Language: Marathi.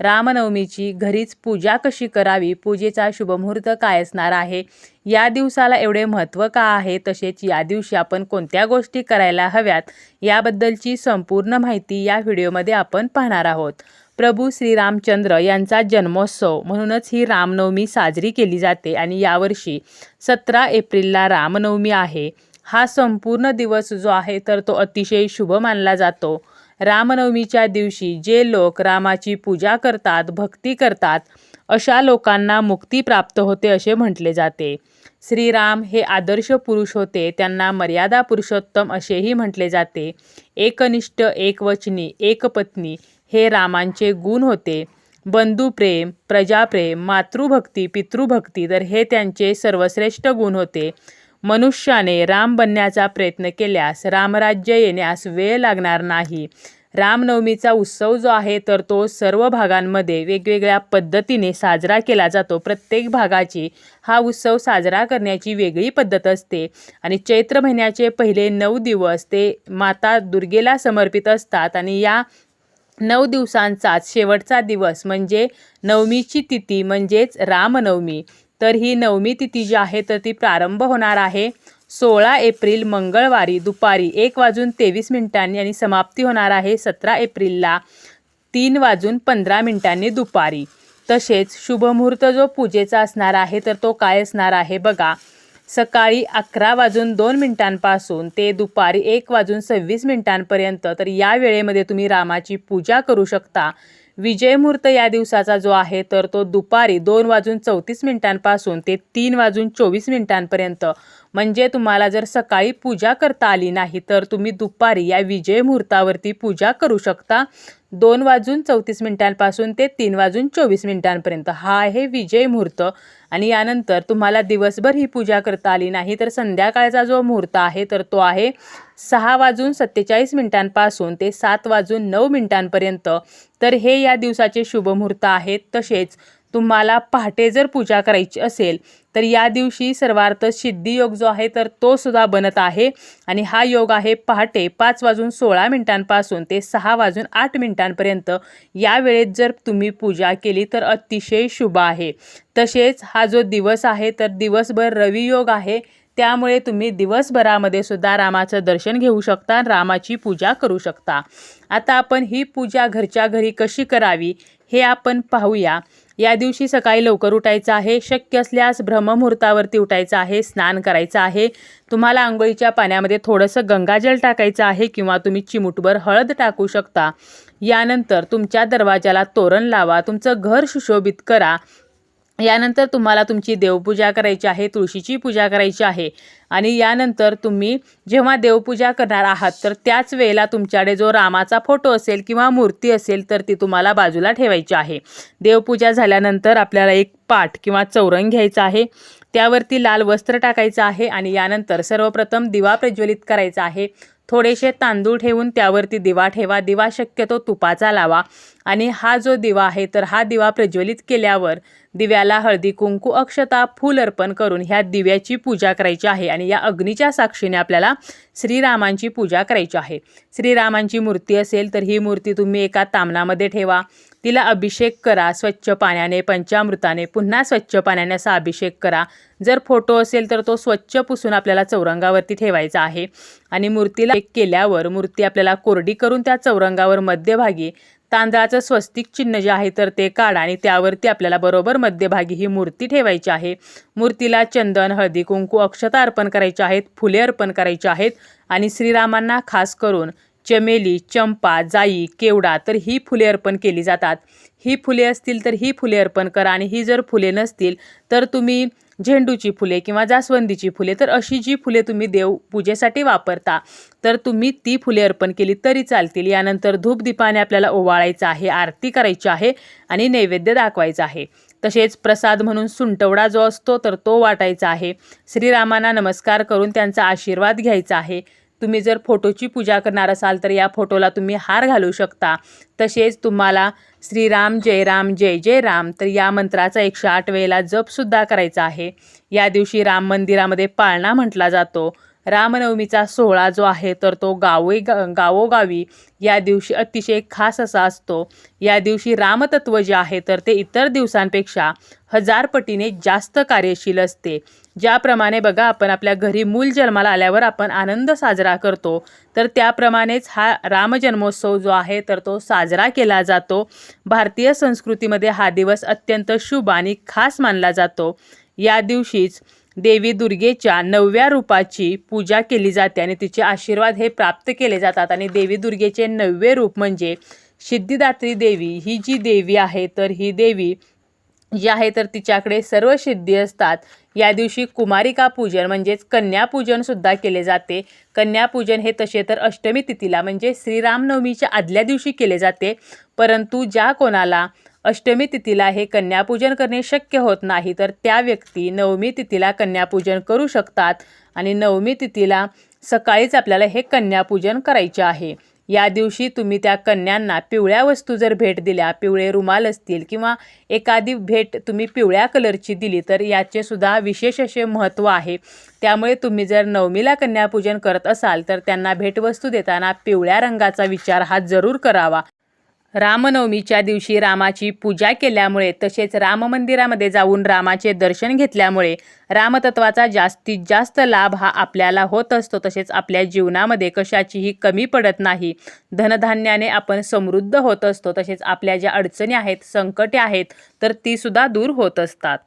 रामनवमीची घरीच पूजा कशी करावी? पूजेचा शुभमुहूर्त काय असणार आहे? या दिवसाला एवढे महत्त्व का आहे? तसेच या दिवशी आपण कोणत्या गोष्टी करायला हव्यात? याबद्दलची संपूर्ण माहिती या व्हिडिओमध्ये आपण पाहणार आहोत. प्रभू श्रीरामचंद्र यांचा जन्मोत्सव. म्हणूनच ही रामनवमी साजरी केली जाते आणि यावर्षी सतरा एप्रिलला रामनवमी आहे. हा संपूर्ण दिवस जो आहे तर तो अतिशय शुभ मानला जातो. रामनवमीच्या दिवशी जे लोक रामाची पूजा करतात भक्ती करतात अशा लोकांना मुक्ती प्राप्त होते असे म्हटले जाते. श्रीराम हे आदर्श पुरुष होते त्यांना मर्यादा पुरुषोत्तम असेही म्हटले जाते. एकनिष्ठ एकवचनी एकपत्नी हे रामांचे गुण होते. बंधुप्रेम प्रजाप्रेम मातृभक्ती पितृभक्ती तर हे त्यांचे सर्वश्रेष्ठ गुण होते. मनुष्याने राम बनण्याचा प्रयत्न केल्यास रामराज्य येण्यास वेळ लागणार नाही. रामनवमीचा उत्सव जो आहे तर तो सर्व भागांमध्ये वेगवेगळ्या पद्धतीने साजरा केला जातो. प्रत्येक भागाची हा उत्सव साजरा करण्याची वेगळी पद्धत असते. आणि चैत्र महिन्याचे पहिले नऊ दिवस ते माता दुर्गेला समर्पित असतात. आणि या नऊ दिवसांचाच शेवटचा दिवस म्हणजे नवमीची तिथी म्हणजेच रामनवमी. तर ही नवमी तिथी जी आहे तर ती प्रारंभ होणार आहे सोळा एप्रिल मंगळवारी दुपारी एक वाजून तेवीस मिनिटांनी आणि समाप्ती होणार आहे सतरा एप्रिलला तीन वाजून पंधरा मिनिटांनी दुपारी. तसेच शुभमुहूर्त जो पूजेचा असणार आहे तर तो काय असणार आहे बघा. सकाळी अकरा वाजून दोन मिनिटांपासून ते दुपारी एक वाजून सव्वीस मिनिटांपर्यंत तर या वेळेमध्ये तुम्ही रामाची पूजा करू शकता. विजय मुहूर्त या दिवसाचा जो आहे तर तो दुपारी दोन वाजून चौतीस मिनिटांपासून ते तीन वाजून चोवीस मिनिटांपर्यंत. म्हणजे तुम्हाला जर सकाळी पूजा करता आली नाही तर तुम्ही दुपारी या विजय मुहूर्तावरती पूजा करू शकता. दोन वाजून चौतीस मिनिटांपासून ते तीन वाजून चोवीस मिनिटांपर्यंत. हा आहे विजय मुहूर्त. आणि यानंतर तुम्हाला दिवसभर ही पूजा करता आली नाही तर संध्याकाळचा जो मुहूर्त आहे तर तो आहे सहा वाजून सत्तेचाळीस मिनिटांपासून ते सात वाजून नऊ मिनिटांपर्यंत. तर हे या दिवसाचे शुभ मुहूर्त आहेत. तसेच तुम्हाला पहाटे जर पूजा करायची असेल तर या दिवशी सर्वार्थ सिद्धियोग जो आहे तर तो सुद्धा बनत आहे. आणि हा योग आहे पहाटे पाच वाजून सोळा मिनिटांपासून ते सहा वाजून आठ मिनिटांपर्यंत. या वेळेत जर तुम्ही पूजा केली तर अतिशय शुभ आहे. तसेच हा जो दिवस आहे तर दिवसभर रवी योग आहे. त्यामुळे तुम्ही दिवसभरामध्ये सुद्धा रामाचं दर्शन घेऊ शकता रामाची पूजा करू शकता. आता आपण ही पूजा घरच्या घरी कशी करावी हे आपण पाहूया. या दिवशी सकाळी लवकर उठायचं आहे. शक्य असल्यास ब्रह्ममुहूर्तावरती उठायचं आहे स्नान करायचं आहे. तुम्हाला आंघोळीच्या पाण्यामध्ये थोडंसं गंगाजल टाकायचं आहे किंवा तुम्ही चिमुटभर हळद टाकू शकता. यानंतर तुमच्या दरवाजाला तोरण लावा तुमचं घर सुशोभित करा. यानंतर तुम्हाला तुमची देवपूजा करायची आहे तुळशीची पूजा करायची आहे. आणि यानंतर तुम्ही जेव्हा देवपूजा करणार आहात तर त्याच वेळेला तुमच्याकडे जो रामाचा फोटो असेल किंवा मूर्ती असेल तर ती तुम्हाला बाजूला ठेवायची आहे. देवपूजा झाल्यानंतर आपल्याला एक पाठ किंवा चौरंग घ्यायचा आहे. त्यावरती लाल वस्त्र टाकायचं आहे आणि यानंतर सर्वप्रथम दिवा प्रज्वलित करायचा आहे. थोडेसे तांदूळ ठेवून त्यावरती दिवा ठेवा. दिवा शक्यतो तुपाचा लावा. आणि हा जो दिवा आहे तर हा दिवा प्रज्वलित केल्यावर दिव्याला हळदी कुंकू अक्षता फूल अर्पण करून ह्या दिव्याची पूजा करायची आहे. आणि या अग्नीच्या साक्षीने आपल्याला श्रीरामांची पूजा करायची आहे. श्रीरामांची मूर्ती असेल तर ही मूर्ती तुम्ही एका तामणामध्ये ठेवा. तिला अभिषेक करा स्वच्छ पाण्याने पंचामृताने पुन्हा स्वच्छ पाण्याने असा अभिषेक करा. जर फोटो असेल तर तो स्वच्छ पुसून आपल्याला चौरंगावरती ठेवायचा आहे. आणि मूर्तीला एक केल्यावर मूर्ती आपल्याला कोरडी करून त्या चौरंगावर मध्यभागी तांदळाचं स्वस्तिक चिन्ह जे आहे तर ते काढा आणि त्यावरती आपल्याला बरोबर मध्यभागी ही मूर्ती ठेवायची आहे. मूर्तीला चंदन हळदी कुंकू अक्षता अर्पण करायचे आहेत फुले अर्पण करायचे आहेत. आणि श्रीरामांना खास करून चमेली चंपा जाई केवडा तर ही फुले अर्पण केली जातात. ही फुले असतील तर ही फुले अर्पण करा आणि ही जर फुले नसतील तर तुम्ही झेंडूची फुले किंवा जास्वंदीची फुले तर अशी जी फुले तुम्ही देव पूजेसाठी वापरता तर तुम्ही ती फुले अर्पण केली तरी चालतील. यानंतर धूपदीपाने आपल्याला ओवाळायचं आहे आरती करायची आहे आणि नैवेद्य दाखवायचा आहे. तसेच प्रसाद म्हणून सुंटवडा जो असतो तर तो वाटायचा आहे. श्रीरामांना नमस्कार करून त्यांचा आशीर्वाद घ्यायचा आहे. तुम्ही जर फोटोची पूजा करणार असाल तर या फोटोला तुम्ही हार घालू शकता. तसेच तुम्हाला श्रीराम जय राम जय जय राम तर या मंत्राचा एकशे आठ वेळेला जपसुद्धा करायचा आहे. या दिवशी राम मंदिरामध्ये पाळणा म्हटला जातो. रामनवमीचा सोहळा जो आहे तर तो गावे गा गावोगावी या दिवशी अतिशय खास असा असतो. या दिवशी रामतत्व जे आहे तर ते इतर दिवसांपेक्षा हजार पटीने जास्त कार्यशील असते. ज्याप्रमाणे बघा आपण आपल्या घरी मूल जन्माला आल्यावर आपण आनंद साजरा करतो. तर त्याप्रमाणेच हा रामजन्मोत्सव जो आहे तर तो साजरा केला जातो. भारतीय संस्कृतीमध्ये हा दिवस अत्यंत शुभ आणि खास मानला जातो. या दिवशीच देवी दुर्गेच्या नवव्या रूपाची पूजा केली जाते आणि तिचे आशीर्वाद हे प्राप्त केले जातात. आणि देवी दुर्गेचे नववे रूप म्हणजे सिद्धिदात्री देवी. ही जी देवी आहे तर ही देवी जी आहे तर तिच्याकडे सर्व सिद्धी असतात. या दिवशी कुमारिका पूजन म्हणजेच कन्यापूजनसुद्धा केले जाते. कन्यापूजन हे तसे तर अष्टमी तिथीला म्हणजे श्रीरामनवमीच्या आदल्या दिवशी केले जाते. परंतु ज्या कोणाला अष्टमी तिथीला हे कन्यापूजन करणे शक्य होत नाही तर त्या व्यक्ती नवमी तिथीला कन्यापूजन करू शकतात आणि नवमी तिथीला सकाळीच आपल्याला हे कन्यापूजन करायचे आहे. या दिवशी तुम्ही त्या कन्यांना पिवळ्या वस्तू जर भेट दिल्या पिवळे रुमाल असतील किंवा एखादी भेट तुम्ही पिवळ्या कलरची दिली तर याचे सुद्धा विशेष असे महत्त्व आहे. त्यामुळे तुम्ही जर नवमीला कन्यापूजन करत असाल तर त्यांना भेटवस्तू देताना पिवळ्या रंगाचा विचार हा जरूर करावा. रामनवमीच्या दिवशी रामाची पूजा केल्यामुळे तसेच राम मंदिरामध्ये जाऊन रामाचे दर्शन घेतल्यामुळे रामतत्वाचा जास्तीत जास्त लाभ हा आपल्याला होत असतो. तसेच आपल्या जीवनामध्ये कशाचीही कमी पडत नाही. धनधान्याने आपण समृद्ध होत असतो. तसेच आपल्या ज्या अडचणी आहेत संकटे आहेत तर ती सुद्धा दूर होत असतात.